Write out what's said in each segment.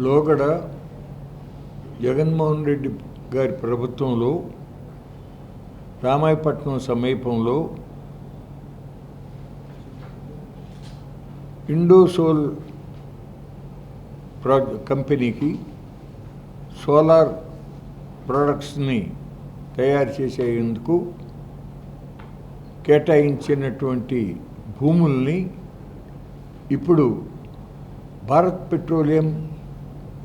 లోగడ జగన్మోహన్ రెడ్డి గారి ప్రభుత్వంలో రామాయపట్నం సమీపంలో ఇండోసోల్ ప్రా కంపెనీకి సోలార్ ప్రొడక్ట్స్ని తయారు చేసేందుకు కేటాయించినటువంటి భూముల్ని ఇప్పుడు Bharat petroleum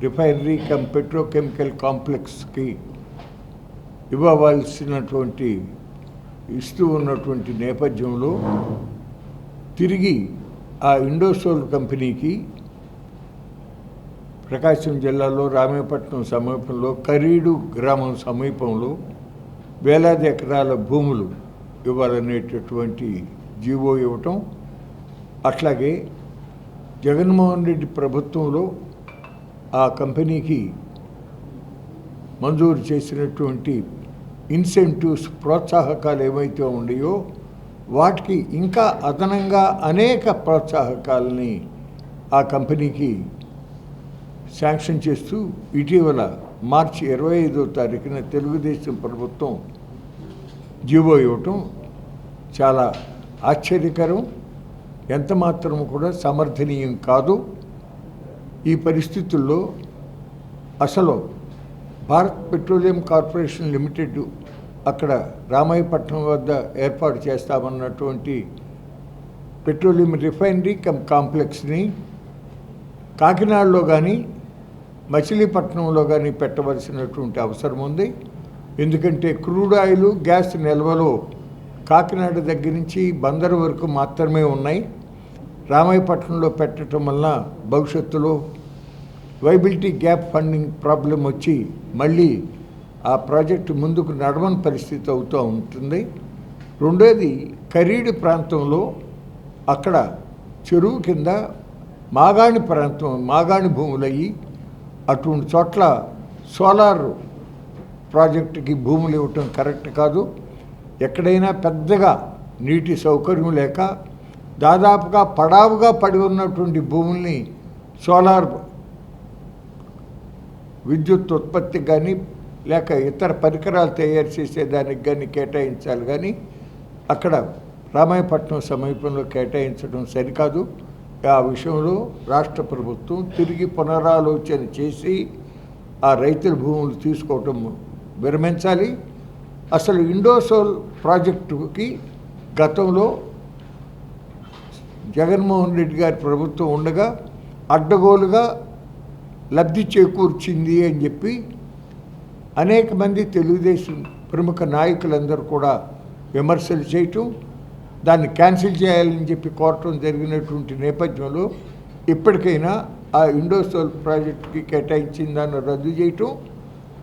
refinery cum petrochemical కాంప్లెక్స్కి ఇవ్వవలసినటువంటి ఇస్తూ ఉన్నటువంటి నేపథ్యంలో తిరిగి ఆ ఇండోసోల్ కంపెనీకి ప్రకాశం జిల్లాలో రామేపట్నం సమీపంలో కరీడు గ్రామం సమీపంలో వేలాది ఎకరాల భూములు ఇవ్వాలనేటటువంటి జీవో ఇవ్వటం అట్లాగే జగన్మోహన్ రెడ్డి ప్రభుత్వంలో ఆ కంపెనీకి మంజూరు చేసినటువంటి ఇన్సెంటివ్స్ ప్రోత్సాహకాలు ఏమైతే ఉన్నాయో వాటికి ఇంకా అదనంగా అనేక ప్రోత్సాహకాలని ఆ కంపెనీకి శాంక్షన్ చేస్తూ ఇటీవల మార్చి ఇరవై ఐదో తారీఖున తెలుగుదేశం ప్రభుత్వం జీవో ఇవ్వటం చాలా ఆశ్చర్యకరం. ఎంత మాత్రం కూడా సమర్థనీయం కాదు. ఈ పరిస్థితుల్లో అసలు భారత్ పెట్రోలియం కార్పొరేషన్ లిమిటెడ్ అక్కడ రామాయపట్నం వద్ద ఏర్పాటు చేస్తామన్నటువంటి పెట్రోలియం రిఫైనరీ కమ్ కాంప్లెక్స్ని కాకినాడలో కానీ మచిలీపట్నంలో కానీ పెట్టవలసినటువంటి అవసరం ఉంది. ఎందుకంటే క్రూడ్ ఆయిల్ గ్యాస్ నిల్వలు కాకినాడ దగ్గర నుంచి బందరు వరకు మాత్రమే ఉన్నాయి. రామాయపట్నంలో పెట్టడం వల్ల భవిష్యత్తులో వైబిలిటీ గ్యాప్ ఫండింగ్ ప్రాబ్లం వచ్చి మళ్ళీ ఆ ప్రాజెక్టు ముందుకు నడవని పరిస్థితి అవుతూ ఉంటుంది. రెండోది కరీడు ప్రాంతంలో అక్కడ చెరువు కింద మాగాణి ప్రాంతం మాగాణి భూములయ్యి అటువంటి చోట్ల సోలార్ ప్రాజెక్టుకి భూములు ఇవ్వటం కరెక్ట్ కాదు. ఎక్కడైనా పెద్దగా నీటి సౌకర్యం లేక దాదాపుగా పడావుగా పడి ఉన్నటువంటి భూముల్ని సోలార్ విద్యుత్ ఉత్పత్తికి కానీ లేక ఇతర పరికరాలు తయారు చేసేదానికి కానీ కేటాయించాలి. కానీ అక్కడ రామాయపట్నం సమీపంలో కేటాయించడం సరికాదు. ఆ విషయంలో రాష్ట్ర ప్రభుత్వం తిరిగి పునరాలోచన చేసి ఆ రైతుల భూములు తీసుకోవటం విరమించాలి. అసలు ఇండోసోల్ ప్రాజెక్టుకి గతంలో జగన్మోహన్ రెడ్డి గారి ప్రభుత్వం ఉండగా అడ్డగోలుగా లబ్ధి చేకూర్చింది అని చెప్పి అనేక మంది తెలుగుదేశం ప్రముఖ నాయకులందరూ కూడా విమర్శలు చేయటం దాన్ని క్యాన్సిల్ చేయాలని చెప్పి కోరటం జరిగినటువంటి నేపథ్యంలో ఇప్పటికైనా ఆ ఇండోసోల్ ప్రాజెక్టుకి కేటాయించిన దాన్ని రద్దు చేయటం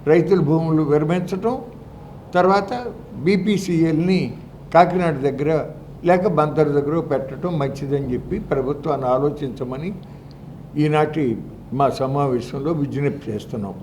రైతుల భూములు విరమించటం తర్వాత బీపీసీఎల్ని కాకినాడ దగ్గర లేక బందరు దగ్గర పెట్టడం మంచిదని చెప్పి ప్రభుత్వాన్ని ఆలోచించమని ఈనాటి మా సమావేశంలో విజ్ఞప్తి చేస్తున్నాం.